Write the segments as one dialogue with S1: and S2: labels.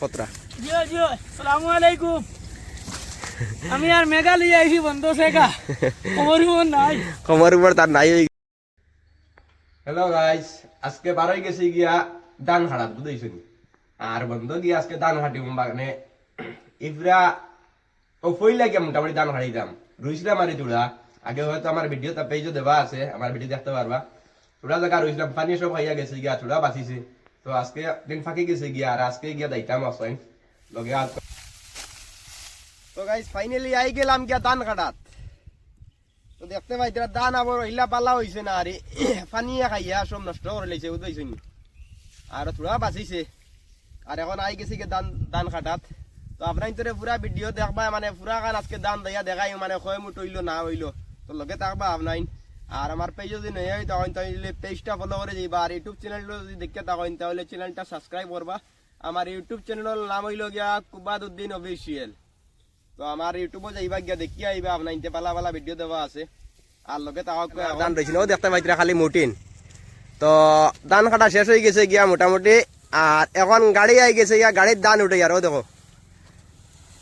S1: পত্রা
S2: জিও জিও সালামু আলাইকুম আমি আর মেঘালয় আইছি বন্ধ শেখা খবর খবর নাই
S1: খবর উপর তার নাই হ্যালো গাইস আজকে বারোই গেছি গিয়া দান হাড়াত বুঝাইছেন আর বন্ধ গিয়া আজকে দান হাঁটি মানে ইফরা ও ফইলা গিয়া মোটামুটি দান হাঁড়িতাম রুইছিলাম আর চূড়া আগে হয়তো আমার ভিডিও তা পেজও দেওয়া আছে আমার ভিডিও দেখতে পারবা চূড়া জায়গা রুইছিলাম পানি সব খাইয়া গেছে গিয়া চূড়া বাঁচিছে তো আজকে দিন ফাঁকি গেছে গিয়া, আর আজকে গিয়া দাইতাম অসইন লগে আর তো গাইস ফাইনালি আই গেলাম গিয়া দান কাটাত। তো দেখতে পাই তারা দান আবার ইলা পালা হইছে না আরে পানিয়ে খাইয়া সব নষ্ট করে লাইছে নি? আর থোড়া বাঁচিছে। আর এখন আই গেছে গিয়ে দান দান কাটাত। তো আপনার তোরে পুরা ভিডিও দেখবা মানে পুরা কান আজকে দান দিয়া দেখাই মানে কয় মুঠ হইল, না হইল। তো লগে থাকবা আপনার আর আমার পেজ যদি নয় হয় তখন তাহলে পেজটা ফলো করে যাইবা। আর ইউটিউব চ্যানেলটা যদি দেখতে থাকেন তাহলে চ্যানেলটা সাবস্ক্রাইব করবা। আমার ইউটিউব চ্যানেলের নাম হইল গিয়া কুবাদ উদ্দিন অফিসিয়াল তো আমার ইউটিউবে যাইবা গিয়া দেখি আইবা। আপনার ইনতে পালা পালা ভিডিও দেওয়া আছে। আর তাওক দান রয়েছিল ও দেখতে পাইতরা খালি মুটিন। তো দান কাটা শেষ হয়ে গেছে গিয়া মোটামুটি। আর এখন গাড়ি আই গেছে গিয়া গাড়ির দান উঠে আর ও দেখো।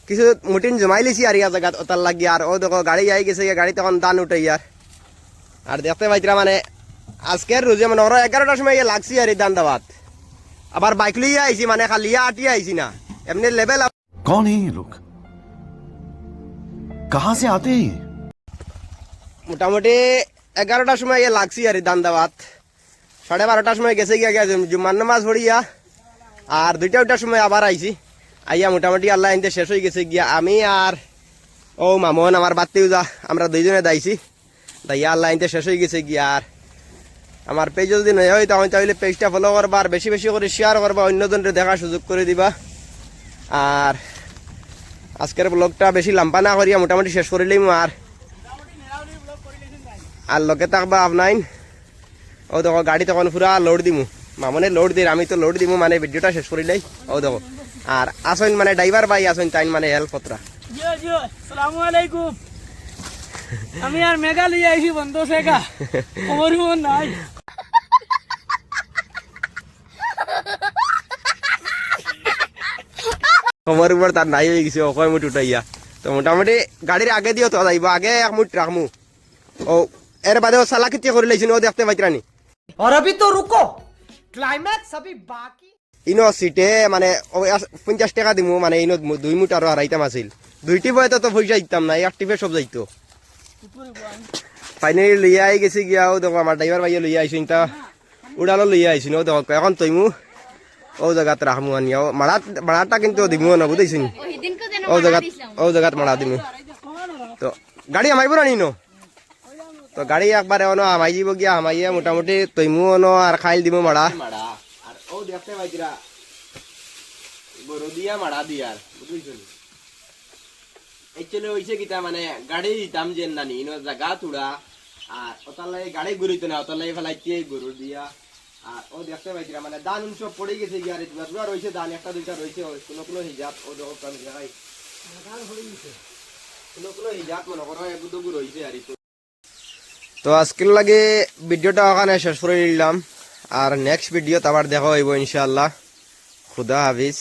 S1: কিছু মুটিন জমাই লিছি আর ইয়া জায়গা ওতার লাগি। আর ও দেখো গাড়ি আই গেছে গিয়া গাড়িতে এখন দান উঠে ইয়ার আর দেখতে পাইছিলাম মানে আজকের রোজে মানে ওরা এগারোটার সময় লাগছি আর এই দান্দাবাদ আবার বাইক লিয়ে আইছি মানে খালি আটি আইছি না। এমনি লেভেল
S3: কোন এই লোক? কাহা সে আতে?
S1: মোটামুটি এগারোটার সময় গিয়ে লাগছি আর দান্দাবাদ সাড়ে বারোটার সময় গেছে গিয়া গেছে জুম্মান নামাজ পড়িয়া। আর দুইটা ওইটার সময় আবার আইছি। আইয়া মোটামুটি আল্লাহ আনতে শেষ হয়ে গেছে গিয়া আমি আর ও মামন আমার বাত্তিউজা আমরা দুইজনে দাইছি। দাইয়া আল্লাহ আনতে শেষ হয়ে গেছে গিয়া আর আমার পেজ যদি নয় হয় তখন তাহলে পেজটা ফলো করবা আর বেশি বেশি করে শেয়ার করবা অন্যজনকে দেখার সুযোগ করে দিবা। আর আজকের ব্লগটা বেশি লাম্পা না করিয়া মোটামুটি শেষ করিলেই আর। আর লগে থাকবা আপনাইন ও দেখো, গাড়ি তখন পুরা লোড দিমু। মামনে লোড দিন আমি তো লোড দিমু মানে ভিডিওটা শেষ করিলাই ও দেখো, আর আসইন মানে ড্রাইভার ভাই আসইন তাইন মানে হেল্প পত্রা
S2: জিও জিও, সালামু আলাইকুম। আমি আর মেগা লিয়ে আইছি বন্ধু সেগা ওর নাই।
S1: কমর উপর তার নাই হয়ে গেছে ওকে মুঠ উঠাইয়া তো মোটামুটি গাড়ির আগে দিও তো যাইব আগে এক মুঠ রাখমু ও এর বাদে ও সালা কিতি করে লাইছি ও দেখতে পাইতরানি
S4: আর অভি তো রুকো ক্লাইম্যাক্স অভি বাকি।
S1: ইনো সিটে মানে ও 50 টাকা দিমু মানে ইনো দুই মুঠ আর হারাইতাম আছিল। দুইটি বয়তে তো পয়সা দিতাম না একটি সব যাইতো। ফাইনালি লইয়া আই গেছি গিয়া ও দেখো আমার ড্রাইভার ভাইয়া লইয়া আইসিন তা উড়ালো লইয়া আইসিন ও দেখো এখন তৈমু ও জায়গাত রাখমু আনিয়া ও মারাত মারাটা কিন্তু দিমু না বুঝাইছিন ও জায়গাত ও জায়গাত মারা দিমু তো গাড়ি আমাইব না নিনো তো গাড়ি একবারে অনো আমাই দিব গিয়া আমাইয়া মোটামুটি তৈমু অনো আর খাইল দিমু মারা মারা আর ও দেখতে পাইছিরা গরু দিয়া মারা দিয়ার বুঝছেন একচুয়ালি হইছে কিতা মানে গাড়ি দিতাম যে নানি ইনো জায়গা তুড়া আর ওতালাই গাড়ি ঘুরিত না ওতালাই ফেলাইতে গরু দিয়া আর ও দেখতে পাইছিরা মানে দান সব পড়ে গেছে গিয়া রয়েছে দান একটা দুইটা রয়েছে ওই কোনো কোনো হিজাব ও দেখো কান জায়গায় কোনো কোনো হিজাব মনে করো দুগু রয়েছে আর তো আজকের লাগে ভিডিওটা ওখানে শেষ করে নিলাম আর নেক্সট ভিডিও আবার দেখা হইব ইনশাআল্লাহ। খুদা হাফিজ।